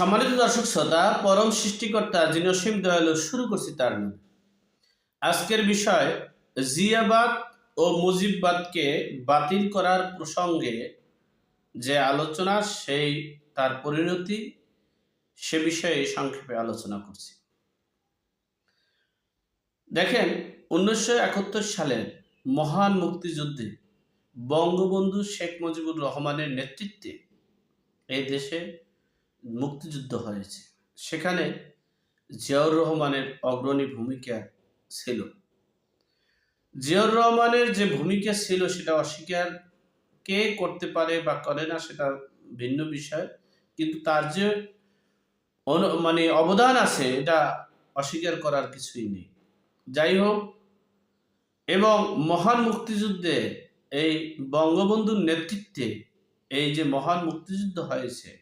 সম্মানিত দর্শক শ্রোতা, পরম সৃষ্টিকর্তা যিনি অসীম দয়ালু শুরু করছি তার নাম। আজকের বিষয় জিয়াবাদ ও মুজিববাদকে বাতিল করার প্রসঙ্গে যে আলোচনা, সেই তার পরিণতি, সে বিষয়ে সংক্ষেপে আলোচনা করছি। দেখেন, উনিশশো একাত্তর সালের মহান মুক্তিযুদ্ধে বঙ্গবন্ধু শেখ মুজিবুর রহমানের নেতৃত্বে এই দেশে মুক্তিযুদ্ধ হয়েছে। সেখানে জিয়াউর রহমানের অগ্রণী ভূমিকা ছিল। জিয়াউর রহমানের যে ভূমিকা ছিল সেটা অস্বীকার কে করতে পারে বা করে না সেটা ভিন্ন বিষয়। কিন্তু তার যে মানে অবদান আছে, এটা অস্বীকার করার কিছুই নেই। যাই হোক, এবং মহান মুক্তিযুদ্ধে এই বঙ্গবন্ধুর নেতৃত্বে এই যে মহান মুক্তিযুদ্ধ হয়েছে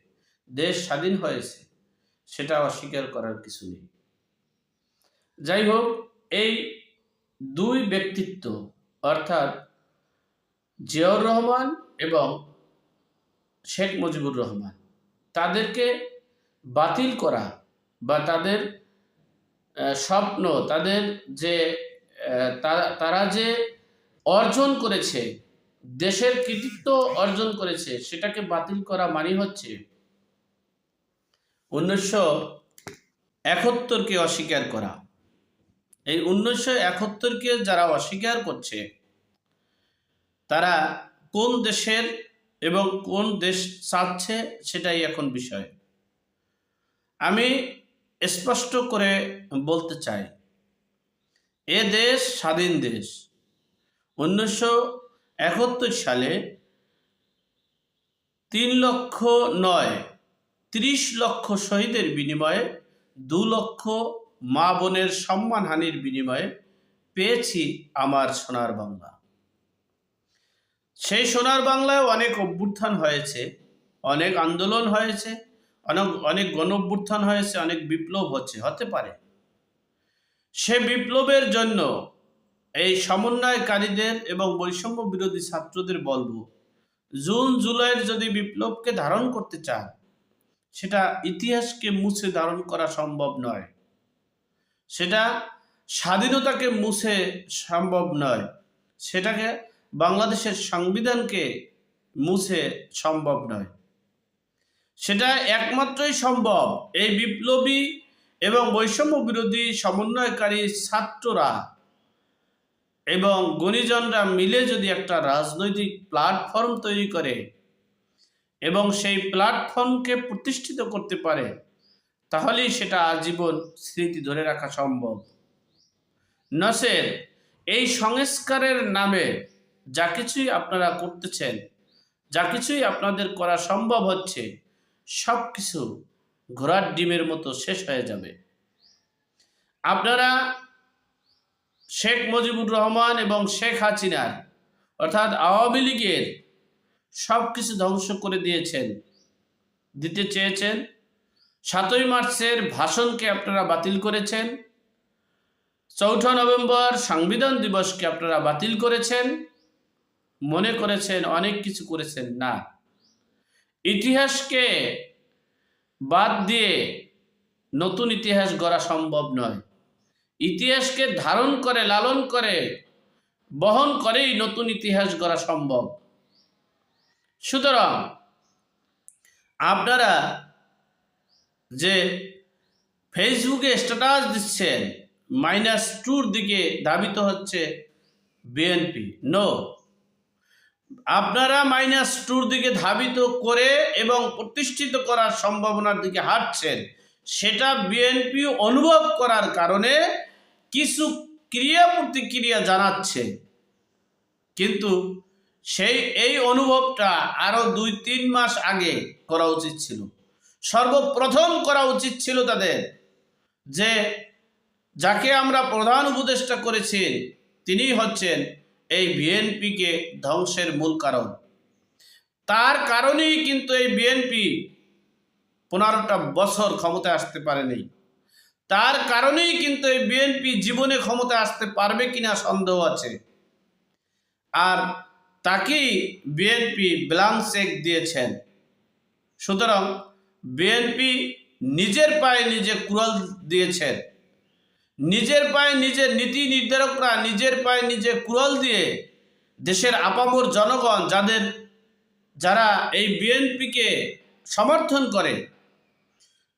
দেশ স্বাধীন হয়েছে, সেটা অস্বীকার করার কিছু নেই। যাই হোক, এই দুই ব্যক্তিত্ব, অর্থাৎ জিয়াউর রহমান এবং শেখ মুজিবুর রহমান, তাদেরকে বাতিল করা বা তাদের স্বপ্ন, তাদের যে তারা যে অর্জন করেছে, দেশের কৃতিত্ব অর্জন করেছে, সেটাকে বাতিল করা মানে হচ্ছে উনিশশো একাত্তরকে অস্বীকার করা। এই উনিশশো একাত্তরকে যারা অস্বীকার করছে, তারা কোন দেশের এবং কোন দেশ চাচ্ছে সেটাই এখন বিষয়। আমি স্পষ্ট করে বলতে চাই, এ দেশ স্বাধীন দেশ। উনিশশো একাত্তর সালে তিন লক্ষ নয় ত্রিশ লক্ষ শহীদের বিনিময়ে, দু লক্ষ মা বোনের সম্মানহানির বিনিময়ে পেয়েছি আমার সোনার বাংলা। সেই সোনার বাংলায় অনেক অভ্যুত্থান হয়েছে, অনেক আন্দোলন হয়েছে, অনেক অনেক গণ অভ্যুত্থান হয়েছে, অনেক বিপ্লব হচ্ছে, হতে পারে। সে বিপ্লবের জন্য এই সমন্বয়কারীদের এবং বৈষম্য বিরোধী ছাত্রদের বলব, জুন, জুলাইয়ের যদি বিপ্লবকে ধারণ করতে চান সেটা ইতিহাসকে মুছে ধারণ করা সম্ভব নয়। সেটা স্বাধীনতাকে মুছে সম্ভব নয়। সেটাকে বাংলাদেশের সংবিধানকে মুছে সম্ভব নয়। সেটা একমাত্রই সম্ভব। এই বিপ্লবী এবং বৈষম্য বিরোধী সমন্বয়কারী ছাত্ররা এবং গণিজনরা মিলে যদি একটা রাজনৈতিক প্ল্যাটফর্ম তৈরি করে এবং সেই প্ল্যাটফর্মকে প্রতিষ্ঠিত করতে পারে, তাহলেই সেটা আজীবন স্মৃতি ধরে রাখা সম্ভব। নসের, এই সংস্কারের নামে যা কিছুই আপনারা করতেছেন, যা কিছুই আপনাদের করা সম্ভব হচ্ছে সব কিছু ঘোড়ার ডিমের মতো শেষ হয়ে যাবে। আপনারা শেখ মুজিবুর রহমান এবং শেখ হাসিনার, অর্থাৎ আওয়ামী লীগের সব কিছু ধ্বংস করে দিয়েছেন, দিতে চেয়েছেন। সাতই মার্চের ভাষণকে আপনারা বাতিল করেছেন। চৌঠা নভেম্বর সংবিধান দিবসকে আপনারা বাতিল করেছেন। মনে করেছেন অনেক কিছু করেছেন, না। ইতিহাসকে বাদ দিয়ে নতুন ইতিহাস গড়া সম্ভব নয়। ইতিহাসকে ধারণ করে, লালন করে, বহন করেই নতুন ইতিহাস গড়া সম্ভব। সুতরাং আপনারা যে ফেসবুকে স্ট্যাটাস দিচ্ছেন মাইনাস টুর দিকে ধাবিত হচ্ছে বিএনপি নো আপনারা মাইনাস টুর দিকে ধাবিত করে এবং প্রতিষ্ঠিত করার সম্ভাবনার দিকে হাঁটছেন, সেটা বিএনপি অনুভব করার কারণে কিছু ক্রিয়া প্রতিক্রিয়া জানাচ্ছে। কিন্তু সেই, এই অনুভবটা আরও দুই, তিন মাস আগে করা উচিত ছিল। সর্বপ্রথম করা উচিত ছিল তাদের যে, যাকে আমরা প্রধান উপদেষ্টা করেছি, তিনি হচ্ছেন এই বিএনপিকে ধ্বংসের মূল কারণ। তার কারণেই কিন্তু এই বিএনপি পনেরোটা বছর ক্ষমতায় আসতে পারেনি তার কারণেই কিন্তু এই বিএনপি জীবনে ক্ষমতায় আসতে পারবে কিনা সন্দেহ আছে। আর তাকেই বিএনপি ব্লাঙ্ক চেক দিয়েছেন। সুতরাং বিএনপি নিজের পায়ে নিজে কুড়াল দিয়েছেন। নিজের পায়ে নিজের নীতি নির্ধারকরা নিজের পায়ে নিজে কুড়াল দিয়ে দেশের আপামর জনগণ যাদের, যারা এই বিএনপিকে সমর্থন করে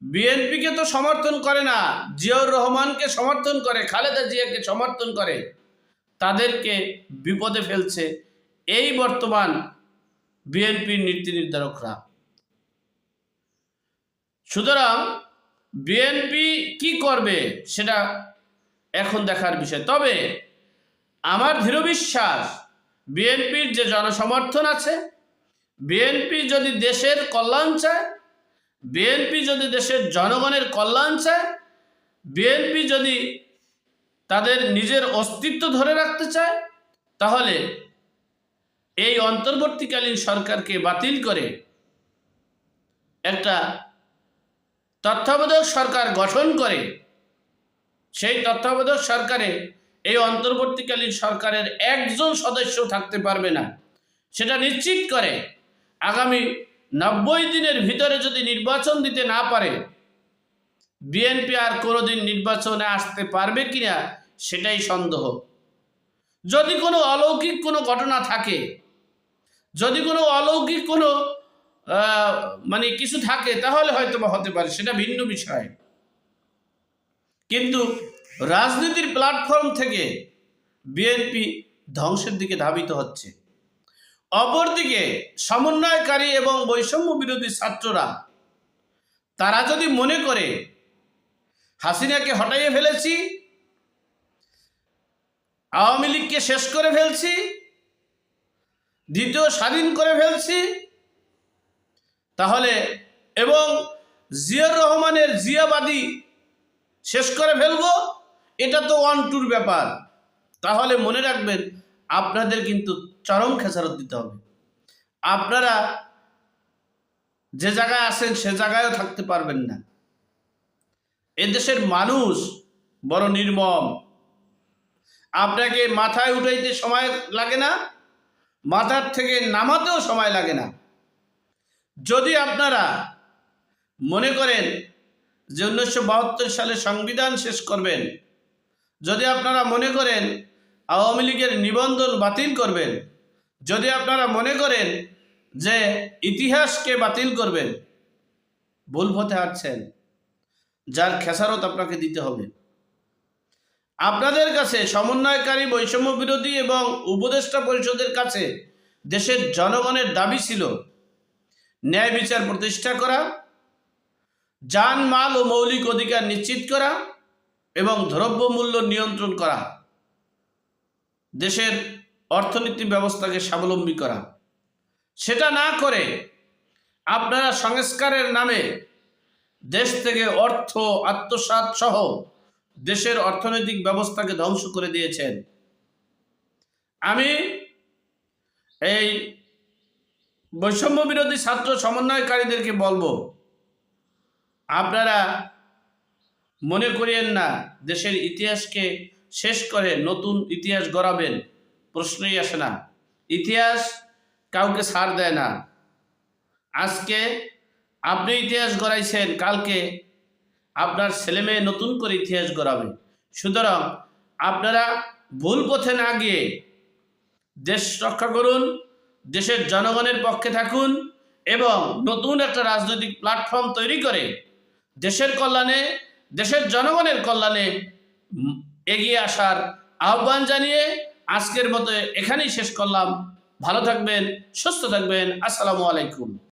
বিএনপিকে তো সমর্থন করে না, জিয়াউর রহমানকে সমর্থন করে, খালেদা জিয়াকে সমর্থন করে, তাদেরকে বিপদে ফেলছে এই বর্তমান বিএনপির নীতি নির্ধারকরা। সুতরাং বিএনপি কি করবে সেটা এখন দেখার বিষয়। তবে আমার দৃঢ় বিশ্বাস, বিএনপির যে জনসমর্থন আছে, বিএনপি যদি দেশের কল্যাণ চায়, বিএনপি যদি দেশের জনগণের কল্যাণ চায়, বিএনপি যদি তাদের নিজের অস্তিত্ব ধরে রাখতে চায়, তাহলে এই অন্তর্বর্তীকালীন সরকারকে বাতিল করে একটা তত্ত্বাবধায়ক সরকার গঠন করে, সেই তত্ত্বাবধায়ক সরকারে এই অন্তর্বর্তীকালীন সরকারের একজন সদস্য থাকতে পারবে না। সেটা নিশ্চিত করে আগামী নব্বই দিনের ভিতরে যদি নির্বাচন দিতে না পারে, বিএনপি আর কোনোদিন নির্বাচনে আসতে পারবে কিনা সেটাই সন্দেহ। যদি কোনো অলৌকিক কোনো ঘটনা থাকে, যদি কোনো অলৌকিক কোনো মানে কিছু থাকে, তাহলে হয়তো বা হতে পারে, সেটা ভিন্ন বিষয়। কিন্তু রাজনীতির প্ল্যাটফর্ম থেকে বিএনপি ধ্বংসের দিকে ধাবিত হচ্ছে। অপরদিকে সমন্বয়কারী এবং বৈষম্য বিরোধী ছাত্ররা, তারা যদি মনে করে, হাসিনাকে হটাইয়ে ফেলেছি আওয়ামী লীগকে শেষ করে ফেলছি, দ্বিতীয় স্বাধীন করে ফেলছি। তাহলে এবং জিয়ার রহমানের জিয়াবাদী শেষ করে ফেলব, এটা তো ওয়ান টুর ব্যাপার। তাহলে মনে রাখবেন, আপনাদের কিন্তু চরম খেসারত দিতে হবে। আপনারা যে জায়গায় আছেন, সে জায়গায়ও থাকতে পারবেন না। এদেশের মানুষ বড় নির্মম। আপনাকে মাথায় উঠাইতে সময় লাগে না, মাথার থেকে নামাতেও সময় লাগে না। যদি আপনারা মনে করেন যে উনিশশো বাহাত্তর সালে সংবিধান শেষ করবেন, যদি আপনারা মনে করেন আওয়ামী লীগের নিবন্ধন বাতিল করবেন, যদি আপনারা মনে করেন যে ইতিহাসকে বাতিল করবেন, ভুল পথে হাঁটছেন, যার খেসারত আপনাকে দিতে হবে। আপনাদের কাছে সমন্বয়কারী বৈষম্য বিরোধী এবং উপদেষ্টা পরিষদের কাছে দেশের জনগণের দাবি ছিল ন্যায় বিচার প্রতিষ্ঠা করা যান মাল ও মৌলিক অধিকার নিশ্চিত করা এবং দ্রব্যমূল্য নিয়ন্ত্রণ করা, দেশের অর্থনীতি ব্যবস্থাকে স্বাবলম্বী করা। সেটা না করে আপনারা সংস্কারের নামে দেশ থেকে অর্থ, আত্মসাৎ সহ দেশের অর্থনৈতিক ব্যবস্থাকে ধ্বংস করে দিয়েছেন। আমি এই বৈষম্য বিরোধী ছাত্র সমন্বয়কারীদেরকে বলব, আপনারা মনে করিয়েন না, দেশের ইতিহাসকে শেষ করে নতুন ইতিহাস গড়াবেন, প্রশ্নই আসে না। ইতিহাস কাউকে ছাড় দেয় না। আজকে আপনি ইতিহাস গড়াইছেন, কালকে আপনার ছেলে মেয়ে নতুন করে ইতিহাস গড়াবে। সুতরাং আপনারা ভুল পথে না গিয়ে দেশ রক্ষা করুন, দেশের জনগণের পক্ষে থাকুন এবং নতুন একটা রাজনৈতিক প্ল্যাটফর্ম তৈরি করে দেশের কল্যাণে, দেশের জনগণের কল্যাণে এগিয়ে আসার আহ্বান জানিয়ে আজকের মতো এখানেই শেষ করলাম। ভালো থাকবেন, সুস্থ থাকবেন। আসসালামু আলাইকুম।